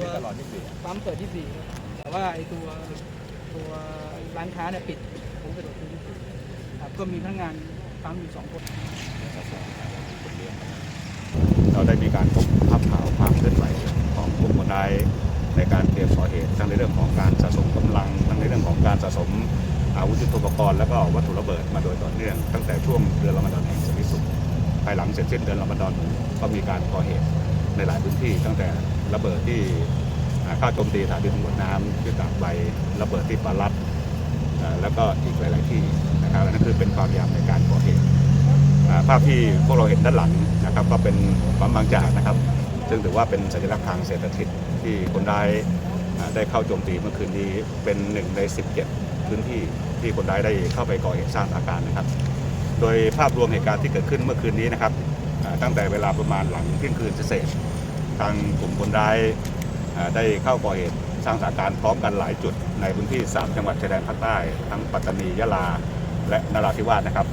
เอ่อตัวปั๊มเปิดที่สี่ครับแต่ว่าไอตัวตัวร้านค้าเนี่ยปิดผมกระโดดที่สี่ครับก็มีพนักงานปั๊มอยู่สองคนเราได้มีการพบภาพข่าวความเคลื่อนไหวของกลุ่มคนร้ายในการเตรียมก่อเหตุทั้งในเรื่องของการสะสมกำลัง ทั้งในเรื่องของการสะสมอาวุธยุทโธปกรณ์แล้วก็วัตถุระเบิดมาโดยต่อเนื่องตั้งแต่ช่วงเดือนรอมฎอนแห่งสันติสุขภายหลังเสร็จสิ้นเดือนรอมฎอนก็มีการก่อเหตุในหลายพื้นที่ตั้งแต่ ระเบิดที่เข้าโจมตีสถานบินตำรวจน้ำที่ตากใบระเบิดที่ปารัดแล้วก็อีกหลาย ๆ ที่นะครับนั่นคือเป็นความพยายามในการก่อเหตุภาพที่พวกเราเห็นด้านหลังนะครับ ก็เป็นปั๊มบางจากนะครับ ซึ่งถือว่าเป็นสัญลักษณ์ทางเศรษฐกิจที่คนร้ายได้เข้าโจมตีเมื่อคืนนี้เป็นหนึ่งใน 17 พื้นที่ที่คนร้ายได้เข้าไปก่อเหตุสร้างอาการนะครับ โดยภาพรวมเหตุการณ์ที่เกิดขึ้นเมื่อคืนนี้นะครับตั้งแต่เวลาประมาณหลังเที่ยงคืนเศษ ทางกลุ่มคนร้ายได้เข้าก่อเหตุสร้างสถานการณ์พร้อมกันหลายจุดในพื้นที่ 3 จังหวัดชายแดนภาคใต้ ทั้งปัตตานียะลา และนราธิวาสนะครับ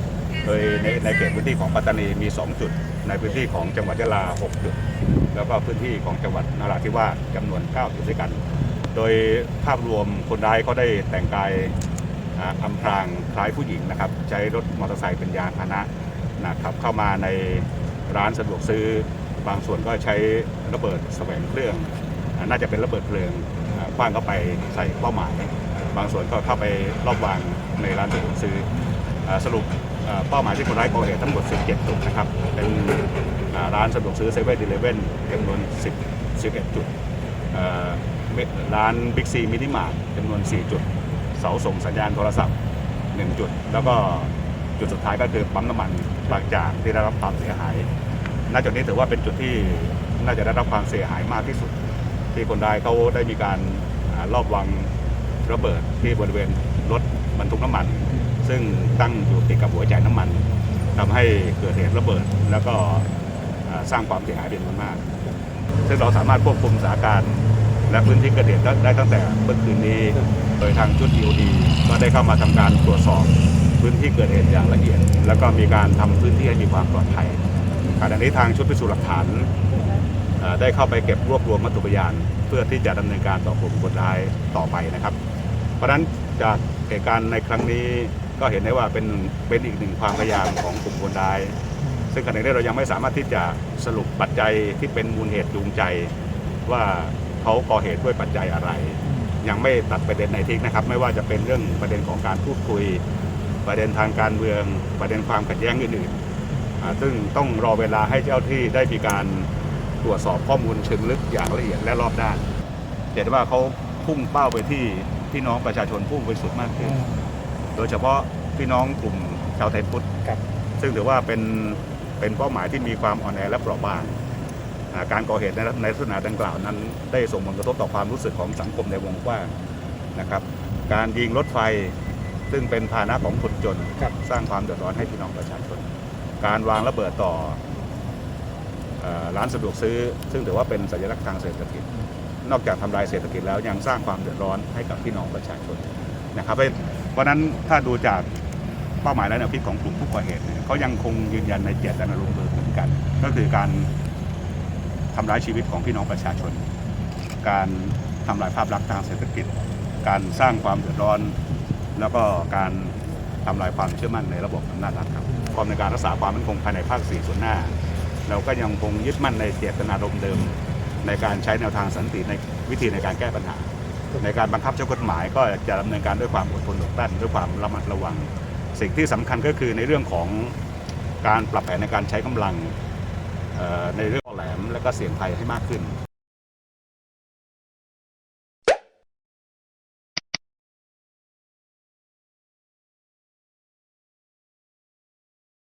โดยในในเขตพื้นที่ของปัตตานีมี 2 จุด ในพื้นที่ของจังหวัดยะลา 6 จุด แล้วก็พื้นที่ของจังหวัดนราธิวาสจำนวน 9 จุดด้วยกัน โดยภาพรวมคนร้ายก็ได้แต่งกายอ่าอำพรางคล้ายผู้หญิงนะครับ ใช้รถมอเตอร์ไซค์เป็นยานพาหนะนะครับเข้ามาในร้านสะดวกซื้อ บางส่วนก็ใช้ระเบิดแสวงเครื่อง น่าจะเป็นระเบิดเพลิงคว้างเข้าไปใส่เป้าหมาย บางส่วนก็เข้าไปรอบวางในร้านสะดวกซื้ออสรุปเป้าหมายที่คนร้ายก่อเหตุทั้งหมด 17 จุดนะครับ เป็นร้านสะดวกซื้อเซเว่นดีเลเว่นจำนวน 10 11 จุด ร้านบิ๊กซีมินิมาร์ทจำนวน 4 จุด เสาส่งสัญญาณโทรศัพท์ 1 จุด แล้วก็จุดสุดท้ายก็คือปั๊มน้ำมันบางจากที่ได้รับความเสียหาย ณจุดนี้ถือว่าเป็นจุดที่น่าจะได้รับความเสียหายมากที่สุด ที่คนร้ายเขาได้มีการรอบวางระเบิดที่บริเวณรถบรรทุกน้ำมัน ซึ่งตั้งอยู่ติดกับหัวจ่ายน้ำมันทำให้เกิดเหตุระเบิด แล้วก็สร้างความเสียหายเป็นจำนวนมาก ซึ่งเราสามารถควบคุมสถานการณ์และพื้นที่เกิดเหตุได้ตั้งแต่เมื่อคืนนี้ โดยทางชุด EOD ก็ได้เข้ามาทำการตรวจสอบพื้นที่เกิดเหตุอย่างละเอียด แล้วก็มีการทำพื้นที่ให้มีความปลอดภัย ขณะนี้ทางชุดพิสูจน์หลักฐานได้เข้าไปเก็บรวบรวมวัตถุพยาน เพื่อที่จะดำเนินการต่อกลุ่มคนร้ายต่อไปนะครับ เพราะฉะนั้นจากเหตุการณ์ในครั้งนี้ก็เห็นได้ว่าเป็นเป็นอีกหนึ่งความพยายามของกลุ่มคนร้าย ซึ่งขณะนี้เรายังไม่สามารถที่จะสรุปปัจจัยที่เป็นมูลเหตุจูงใจ ว่าเขาก่อเหตุด้วยปัจจัยอะไร ยังไม่ตัดประเด็นไหนทิ้งนะครับ ไม่ว่าจะเป็นเรื่องประเด็นของการพูดคุย ประเด็นทางการเมือง ประเด็นความขัดแย้งอื่นๆ ซึ่งต้องรอเวลาให้เจ้าที่ได้มีการตรวจสอบข้อมูลเชิงลึกอย่างละเอียดและรอบด้าน เห็นว่าเขาพุ่งเป้าไปที่พี่น้องประชาชนผู้บริสุทธิ์มากขึ้น โดยเฉพาะพี่น้องกลุ่มชาวไทยพุทธครับซึ่งถือว่าเป็นเป็นเป้าหมายที่มีความอ่อนแอและเปราะบางอ่าการก่อเหตุในในลักษณะดังกล่าวนั้น ได้ส่งผลกระทบต่อความรู้สึกของสังคมในวงกว้างนะครับ การยิงรถไฟซึ่งเป็นพาหนะของคนจนครับสร้างความเดือดร้อนให้พี่น้องประชาชน การวางระเบิดต่ออร้านสะดวกซื้อ ซึ่งถือว่าเป็นสัญลักษณ์ทางเศรษฐกิจ นอกจากทำลายเศรษฐกิจแล้วยังสร้างความเดือดร้อนให้กับพี่น้องประชาชนนะครับเพราะฉะนั้นถ้าดูจากเป้าหมายและแนวคิดของกลุ่มผู้ก่อเหตุเขายังคงยืนยันในเจตนารมณ์เดิมเหมือนกัน ก็คือการทำร้ายชีวิตของพี่น้องประชาชน การทำลายภาพลักษณ์ทางเศรษฐกิจ การสร้างความเดือดร้อน แล้วก็การทำลายความเชื่อมั่นในระบบอำนาจรัฐครับ ความในการรักษาความมั่นคงภายในภาคสี่ส่วนหน้า เราก็ยังคงยึดมั่นในเจตนารมณ์เดิม ในการใช้แนวทางสันติในวิธีในการแก้ปัญหา ในการบังคับใช้กฎหมายก็จะดำเนินการด้วยความอดทนอดกลั้นด้วยความระมัดระวัง สิ่งที่สำคัญก็คือในเรื่องของการปรับแผนในการใช้กำลังในเรื่องแหลมและก็เสี่ยงภัยให้มากขึ้น